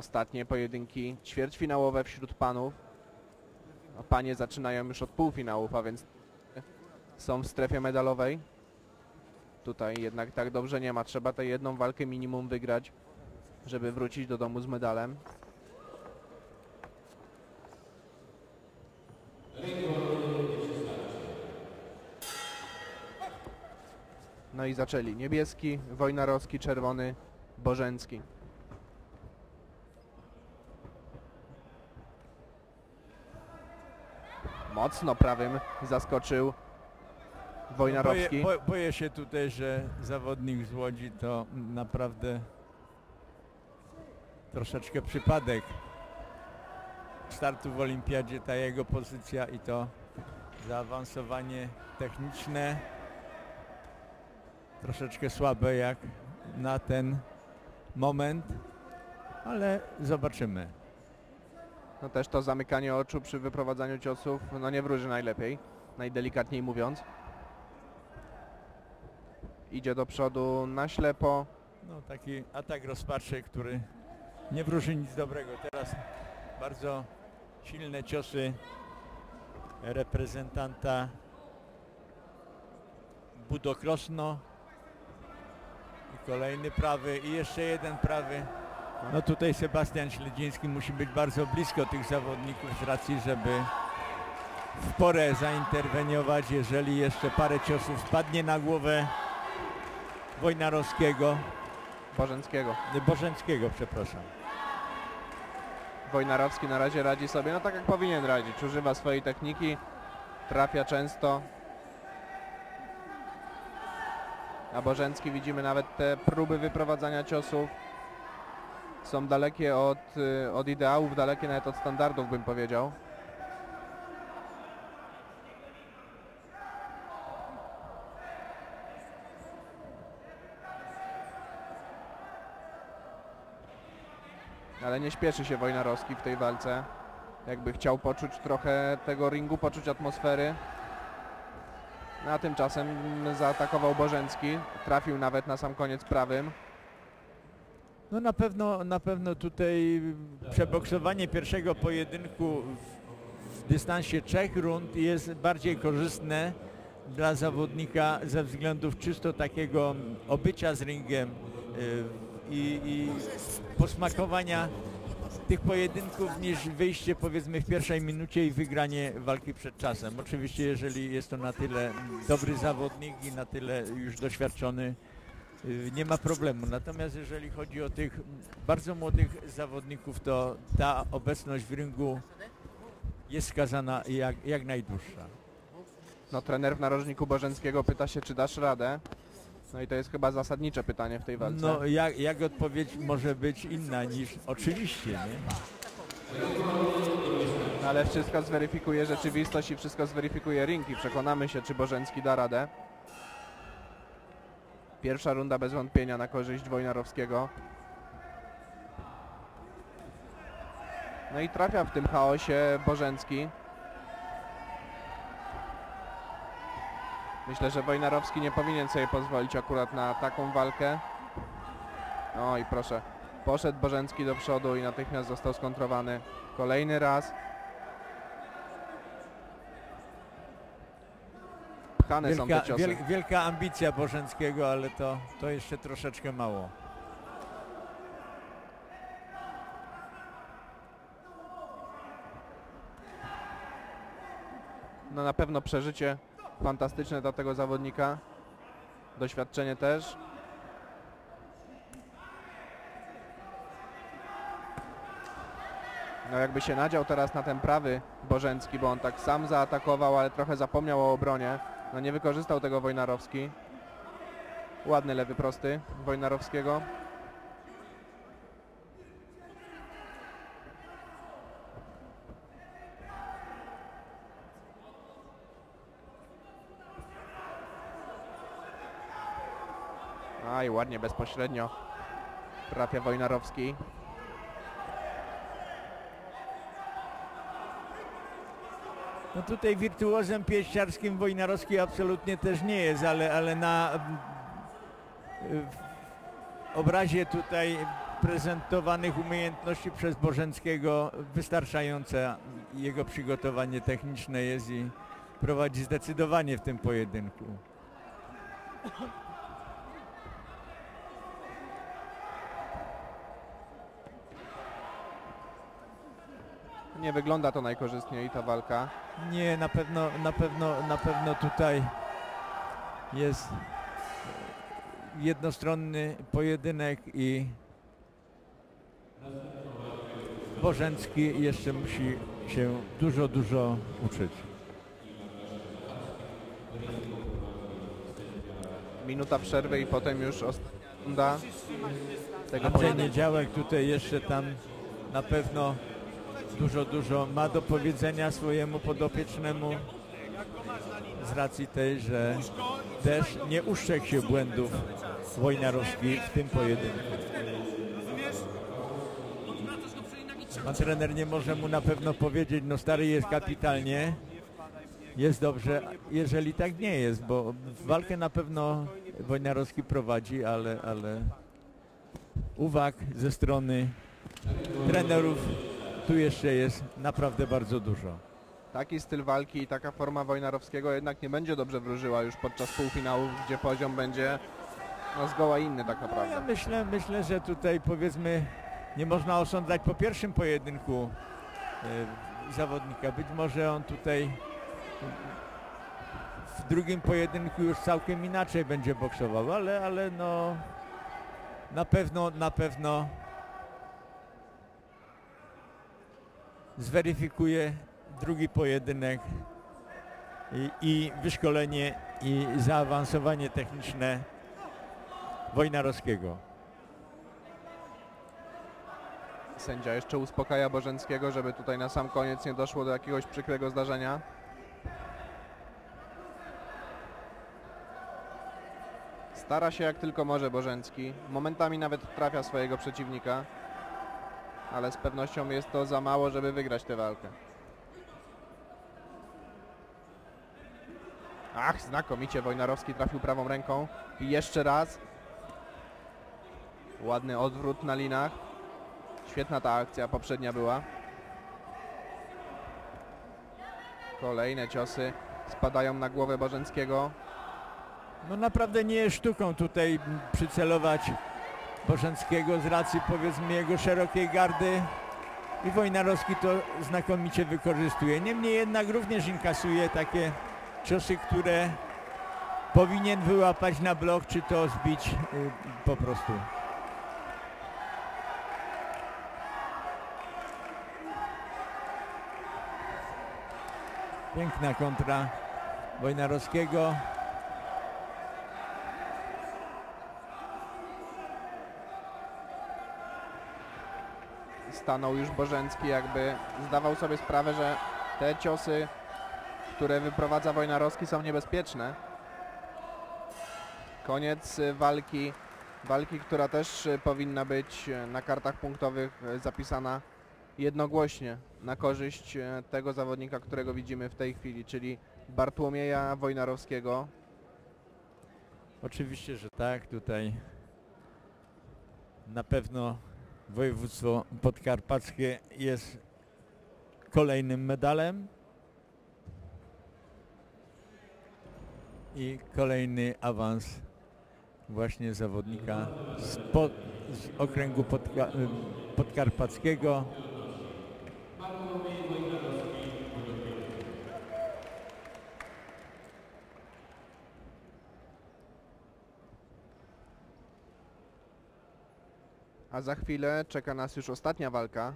ostatnie pojedynki ćwierćfinałowe wśród panów. A panie zaczynają już od półfinałów, a więc są w strefie medalowej. Tutaj jednak tak dobrze nie ma. Trzeba tę jedną walkę minimum wygrać, żeby wrócić do domu z medalem. No i zaczęli. Niebieski, Wojnarowski, czerwony, Bożencki. Mocno prawym zaskoczył Wojnarowski. Boję, bo, boję się tutaj, że zawodnik z Łodzi to naprawdę troszeczkę przypadek startu w olimpiadzie, ta jego pozycja i to zaawansowanie techniczne troszeczkę słabe jak na ten moment, ale zobaczymy. No też to zamykanie oczu przy wyprowadzaniu ciosów, no nie wróży najlepiej, najdelikatniej mówiąc. Idzie do przodu na ślepo. No taki atak rozpaczy, który nie wróży nic dobrego. Teraz bardzo silne ciosy reprezentanta Budokrosno. I kolejny prawy i jeszcze jeden prawy. No tutaj Sebastian Śledziński musi być bardzo blisko tych zawodników z racji, żeby w porę zainterweniować, jeżeli jeszcze parę ciosów spadnie na głowę Wojnarowskiego, Bożenckiego. Bożenckiego, przepraszam. Wojnarowski na razie radzi sobie, no tak jak powinien radzić. Używa swojej techniki, trafia często. A Bożencki widzimy nawet te próby wyprowadzania ciosów są dalekie od, y, od ideałów, dalekie nawet od standardów bym powiedział. Ale nie śpieszy się Wojnarowski w tej walce. Jakby chciał poczuć trochę tego ringu, poczuć atmosfery. A tymczasem zaatakował Bożencki. Trafił nawet na sam koniec prawym. No na pewno, na pewno tutaj przeboksowanie pierwszego pojedynku w, dystansie trzech rund jest bardziej korzystne dla zawodnika ze względów czysto takiego obycia z ringiem y, i, i posmakowania tych pojedynków niż wyjście powiedzmy w pierwszej minucie i wygranie walki przed czasem. Oczywiście jeżeli jest to na tyle dobry zawodnik i na tyle już doświadczony nie ma problemu. Natomiast jeżeli chodzi o tych bardzo młodych zawodników, to ta obecność w ringu jest skazana jak, jak najdłuższa. No trener w narożniku Bożenckiego pyta się, czy dasz radę. No i to jest chyba zasadnicze pytanie w tej walce. No jak, jak odpowiedź może być inna niż oczywiście, nie? Ale wszystko zweryfikuje rzeczywistość i wszystko zweryfikuje ring i przekonamy się, czy Bożencki da radę. Pierwsza runda bez wątpienia na korzyść Wojnarowskiego. No i trafia w tym chaosie Bożencki. Myślę, że Wojnarowski nie powinien sobie pozwolić akurat na taką walkę. No i proszę, poszedł Bożencki do przodu i natychmiast został skontrowany. Kolejny raz. Pchane są te Wielka, ciosy. wiel, wielka ambicja Bożenckiego, ale to, to jeszcze troszeczkę mało. No na pewno przeżycie fantastyczne dla tego zawodnika. Doświadczenie też. No jakby się nadział teraz na ten prawy Bożencki, bo on tak sam zaatakował, ale trochę zapomniał o obronie. No nie wykorzystał tego Wojnarowski. Ładny lewy prosty Wojnarowskiego. Aj, ładnie, bezpośrednio trafia Wojnarowski. No tutaj wirtuozem pieściarskim Wojnarowski absolutnie też nie jest, ale, ale na obrazie tutaj zaprezentowanych umiejętności przez Bożenckiego wystarczające. Jego przygotowanie techniczne jest i prowadzi zdecydowanie w tym pojedynku. Nie wygląda to najkorzystniej ta walka. Nie, na pewno, na pewno, na pewno tutaj jest jednostronny pojedynek i Bożencki jeszcze musi się dużo, dużo uczyć. Minuta przerwy i potem już ostatnia runda tego Andrzej. Niedziałek tutaj jeszcze tam na pewno dużo, dużo ma do powiedzenia swojemu podopiecznemu z racji tej, że też nie uszczekł się błędów Wojnarowski w tym pojedynku. Pan trener nie może mu na pewno powiedzieć, no stary jest kapitalnie, jest dobrze, jeżeli tak nie jest, bo walkę na pewno Wojnarowski prowadzi, ale, ale uwag ze strony trenerów tu jeszcze jest naprawdę bardzo dużo. Taki styl walki i taka forma Wojnarowskiego jednak nie będzie dobrze wróżyła już podczas półfinałów, gdzie poziom będzie no, zgoła inny tak Ja naprawdę. myślę, myślę, że tutaj powiedzmy nie można osądzać po pierwszym pojedynku e, zawodnika. Być może on tutaj w drugim pojedynku już całkiem inaczej będzie boksował, ale, ale no na pewno, na pewno zweryfikuje drugi pojedynek i, i wyszkolenie i zaawansowanie techniczne Wojnarowskiego. Sędzia jeszcze uspokaja Bożenckiego, żeby tutaj na sam koniec nie doszło do jakiegoś przykrego zdarzenia. Stara się jak tylko może Bożencki. Momentami nawet trafia swojego przeciwnika. Ale z pewnością jest to za mało, żeby wygrać tę walkę. Ach, znakomicie Wojnarowski trafił prawą ręką. I jeszcze raz. Ładny odwrót na linach. Świetna ta akcja poprzednia była. Kolejne ciosy spadają na głowę Bożenckiego. No naprawdę nie jest sztuką tutaj przycelować Bożenckiego z racji powiedzmy jego szerokiej gardy i Wojnarowski to znakomicie wykorzystuje. Niemniej jednak również inkasuje takie ciosy, które powinien wyłapać na blok, czy to zbić y, po prostu. Piękna kontra Wojnarowskiego. Stanął już Bożencki, jakby zdawał sobie sprawę, że te ciosy, które wyprowadza Wojnarowski są niebezpieczne. Koniec walki, walki, która też powinna być na kartach punktowych zapisana jednogłośnie na korzyść tego zawodnika, którego widzimy w tej chwili, czyli Bartłomieja Wojnarowskiego. Oczywiście, że tak. Tutaj na pewno województwo podkarpackie jest kolejnym medalem i kolejny awans właśnie zawodnika z, pod, z okręgu podka, podkarpackiego. A za chwilę czeka nas już ostatnia walka